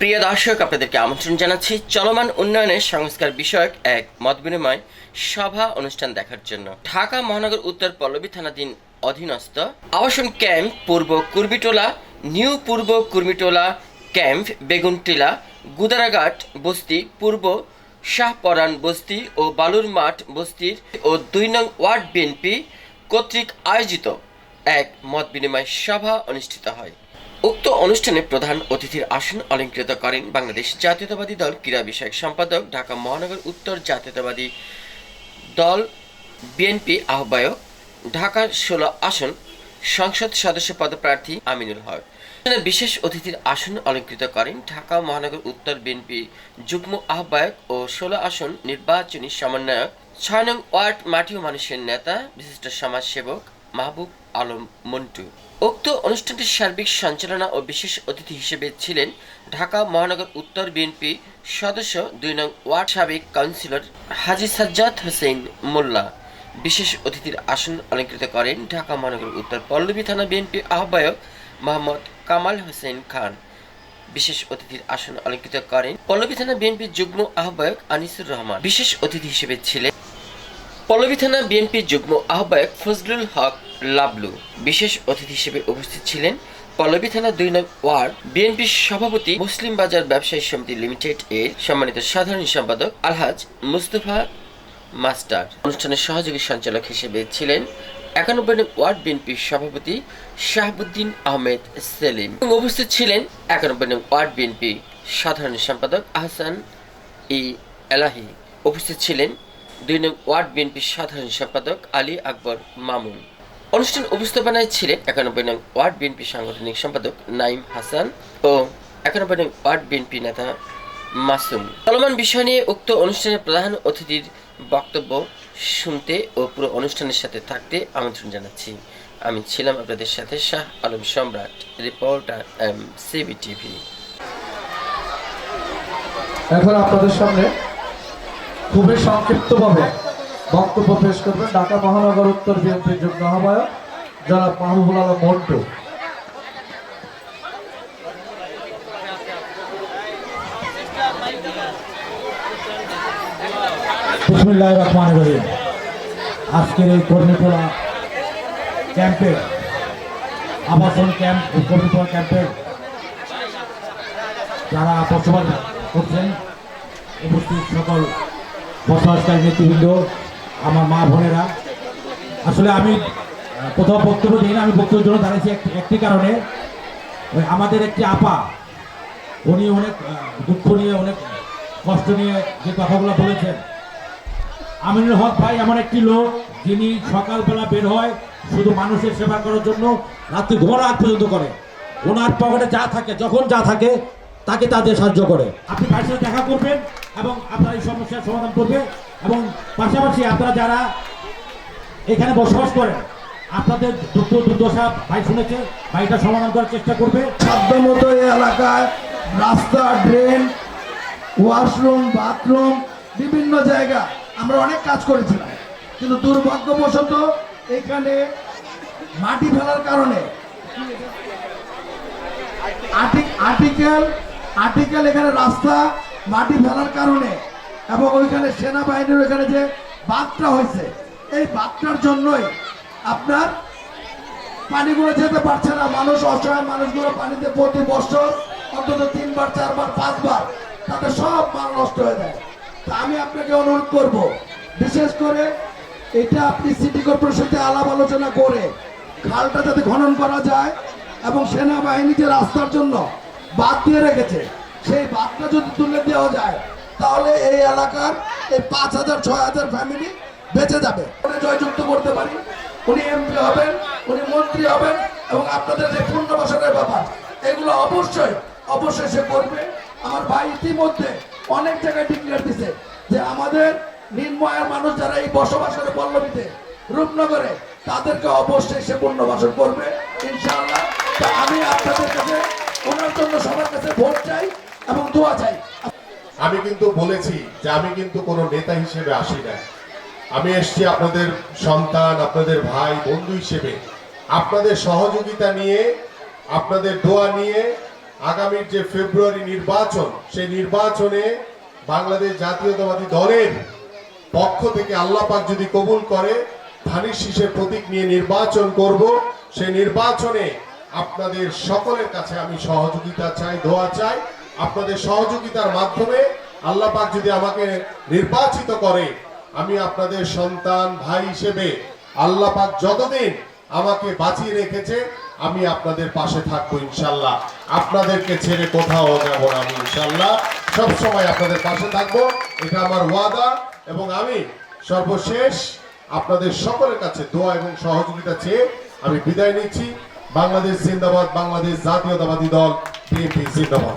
প্রিয় দর্শক, আপনাদেরকে আমন্ত্রণ জানাচ্ছি চলমান উন্নয়নের সংস্কার বিষয়ক এক মত বিনিময় সভা অনুষ্ঠান দেখার জন্য। ঢাকা মহানগর উত্তর পল্লবী থানাধীন অধীনস্থ আবাসন ক্যাম্প পূর্ব কুর্বিটোলা নিউ পূর্ব কুর্মিটোলা ক্যাম্প, বেগুনটিলা, গুদারাঘাট বস্তি, পূর্ব শাহপরান বস্তি ও বালুর মাঠ বস্তির ও দুই নং ওয়ার্ড বিএনপি কর্তৃক আয়োজিত এক মত বিনিময় সভা অনুষ্ঠিত হয়। উক্ত অনুষ্ঠানে প্রধান অতিথির আসন অলঙ্কৃত করেন বাংলাদেশ জাতীয়তাবাদী দল ক্রীড়া বিষয়ক সম্পাদক ঢাকা মহানগর উত্তর জাতীয়তাবাদী দল বিএনপি আহ্বায়ক ঢাকার ষোলো আসন সংসদ সদস্য পদপ্রার্থী আমিনুল হক। বিশেষ অতিথির আসন অলঙ্কৃত করেন ঢাকা মহানগর উত্তর বিএনপি যুগ্ম আহ্বায়ক ও ষোলো আসন নির্বাচনী সমন্বয়ক। ছয় নং ওয়ার্ড মাটি ও মানুষের নেতা, বিশিষ্ট সমাজসেবক মাহবুব আলম মন্টু। উক্ত অনুষ্ঠানটির সার্বিক সঞ্চালনা ও বিশেষ অতিথি হিসেবে ছিলেন ঢাকা মহানগর উত্তর বিএনপি সদস্য দুই নং ওয়ার্ড সাবেক কাউন্সিলর হাজি সাজ্জাদ হোসেন মোল্লা। বিশেষ অতিথির আসন অলঙ্কৃত করেন ঢাকা মহানগর উত্তর পল্লবী থানা বিএনপি আহ্বায়ক মোহাম্মদ কামাল হোসেন খান। বিশেষ অতিথির আসন অলঙ্কৃত করেন পল্লবী থানা বিএনপির যুগ্ম আহ্বায়ক আনিসুর রহমান। বিশেষ অতিথি হিসেবে ছিলেন পল্লবী থানা বিএনপি যুগ্ম আহ্বায়ক ফজলুল হক লাবলু বিশেষ অতিথি হিসেবে উপস্থিত ছিলেন পল্লবী থানা দুই নং ওয়ার্ড বিএনপির সভাপতি মুসলিম বাজার ব্যবসায়ী সমিতি লিমিটেড এর সম্মানিত সাধারণ সম্পাদক আলহাজ মুস্তফা মাস্টার। অনুষ্ঠানের সহযোগী সঞ্চালক হিসেবে ছিলেন একানব্বই ওয়ার্ড বিএনপির সভাপতি শাহাবুদ্দিন আহমেদ সেলিম উপস্থিত ছিলেন একানব্বই ওয়ার্ড বিএনপি সাধারণ সম্পাদক আহসান ই এলাহি। উপস্থিত ছিলেন দুই নং ওয়ার্ড বিএনপির সাধারণ সম্পাদক আলী আকবর মামুন। অনুষ্ঠান উপস্থাপনায় ছিলেন একানব্বই নং ওয়ার্ড বিএনপি সাংগঠনিক সম্পাদক নাইম হাসান ও একানব্বই নং ওয়ার্ড বিএনপি নেতা মাসুম। চলমান বিষয় নিয়ে উক্ত অনুষ্ঠানের প্রধান অতিথির বক্তব্য শুনতে ও পুরো অনুষ্ঠানের সাথে থাকতে আমন্ত্রণ জানাচ্ছি। আমি ছিলাম আপনাদের সাথে শাহ আলম সম্রাট, রিপোর্টার এম সিবি টিভি এখন আপনাদের সামনে খুবই সংক্ষিপ্তভাবে বক্তব্য পেশ করবেন ঢাকা মহানগর উত্তর বিএনপির যুগ্ম আহ্বায়ক জনাব মাহবুবুল আলম মন্টু। আজকের এই কর্মীটোলা ক্যাম্পে, আবাসন ক্যাম্প কর্মীটোলা ক্যাম্পে যারা বসবাস করছেন, উপস্থিত সকল বসবাসকারী নেতৃবৃন্দ আমার মা বোনেরা। আসলে আমি কোথাও বক্তব্য দিই না, আমি বক্তব্যের জন্য দাঁড়িয়েছি একটি কারণে। ওই আমাদের একটি আপা, উনি অনেক দুঃখ নিয়ে, অনেক কষ্ট নিয়ে যে কথাগুলো বলেছেন। আমিনুল হক ভাই এমন একটি লোক, যিনি সকালবেলা বের হয় শুধু মানুষের সেবা করার জন্য, রাত্রি ঘোর রাত পর্যন্ত করে। ওনার পকেটে যা থাকে, যখন যা থাকে, তাকে তাদের সাহায্য করে। আপনি ভাইয়ের সাথে দেখা করবেন এবং আপনার এই সমস্যার সমাধান করবে। এবং পাশাপাশি আপনারা যারা এখানে বসবাস করেন, আপনাদের দুঃখ দুর্দশা ভাই শুনেছে, ভাইটা সমাধান করার চেষ্টা করবে। সাধ্যমতো এই এলাকায় রাস্তা, ড্রেন, ওয়াশরুম, বাথরুম, বিভিন্ন জায়গা আমরা অনেক কাজ করেছিলাম। কিন্তু দুর্ভাগ্যবশত এখানে মাটি ফেলার কারণে আর্টিকেল আর্টিকেল এখানে রাস্তা, মাটি ফেলার কারণে এবং ওইখানে সেনাবাহিনীর ওইখানে যে বাঁধটা হয়েছে, এই বাঁধটার জন্যই আপনার পানিগুলো যেতে পারছে না। মানুষ, অসহায় মানুষগুলো পানিতে প্রতি বছর অন্তত তিনবার, চারবার, পাঁচবার তাতে সব মাল নষ্ট হয়ে যায়। তা আমি আপনাকে অনুরোধ করব, বিশেষ করে এটা আপনি সিটি কর্পোরেশনতে আলাপ আলোচনা করে খালটা যাতে খনন করা যায় এবং সেনাবাহিনী যে রাস্তার জন্য বাদ দিয়ে রেখেছে, সেই বাদটা যদি তুলে দেওয়া যায় তাহলে এই এলাকার এই পাঁচ হাজার, ছয় হাজার ফ্যামিলি বেঁচে যাবে। উনি জয়যুক্ত করতে পারি। উনি এমপি হবেন, উনি মন্ত্রী হবেন এবং আপনাদের যে পুনর্বাসনের ব্যাপার, এগুলো অবশ্যই অবশ্যই সে করবে। আমার ভাই ইতিমধ্যে অনেক জায়গায় ডিক্লেয়ার দিছে যে আমাদের নির্ময়ের মানুষ যারা এই বসবাস করে পল্লবীতে রূপনগরে, তাদেরকে অবশ্যই সে পুনর্বাসন করবে। ইনশাআল্লাহ আমি আপনাদের কাছে ওনার জন্য সবার কাছে ভোট চাই এবং দোয়া চাই। আমি কিন্তু বলেছি যে আমি কিন্তু কোনো নেতা হিসেবে আসি না আমি এসছি আপনাদের সন্তান, আপনাদের ভাই, বন্ধু হিসেবে। আপনাদের সহযোগিতা নিয়ে, আপনাদের দোয়া নিয়ে আগামীর যে ফেব্রুয়ারি নির্বাচন, সেই নির্বাচনে বাংলাদেশ জাতীয়তাবাদী দলের পক্ষ থেকে আল্লাহ পাক যদি কবুল করে ধানের শীষের প্রতীক নিয়ে নির্বাচন করব। সেই নির্বাচনে আপনাদের সকলের কাছে আমি সহযোগিতা চাই, দোয়া চাই। আপনাদের সহযোগিতার মাধ্যমে আল্লাহ পাক যদি আমাকে নির্বাচিত করে, আমি আপনাদের সন্তান, ভাই হিসেবে আল্লাহ পাক যতদিন আমাকে বাঁচিয়ে রেখেছে, আমি আপনাদের পাশে থাকব ইনশাল্লাহ। আপনাদেরকে ছেড়ে কোথাও যাব না আমি ইনশাল্লাহ। সব সময় আপনাদের পাশে থাকব, এটা আমার ওয়াদা। এবং আমি সর্বশেষ আপনাদের সকলের কাছে দোয়া এবং সহযোগিতা চেয়ে আমি বিদায় নিচ্ছি। বাংলাদেশ জিন্দাবাদ, বাংলাদেশ জাতীয়তাবাদী দল, বিএনপি জিন্দাবাদ।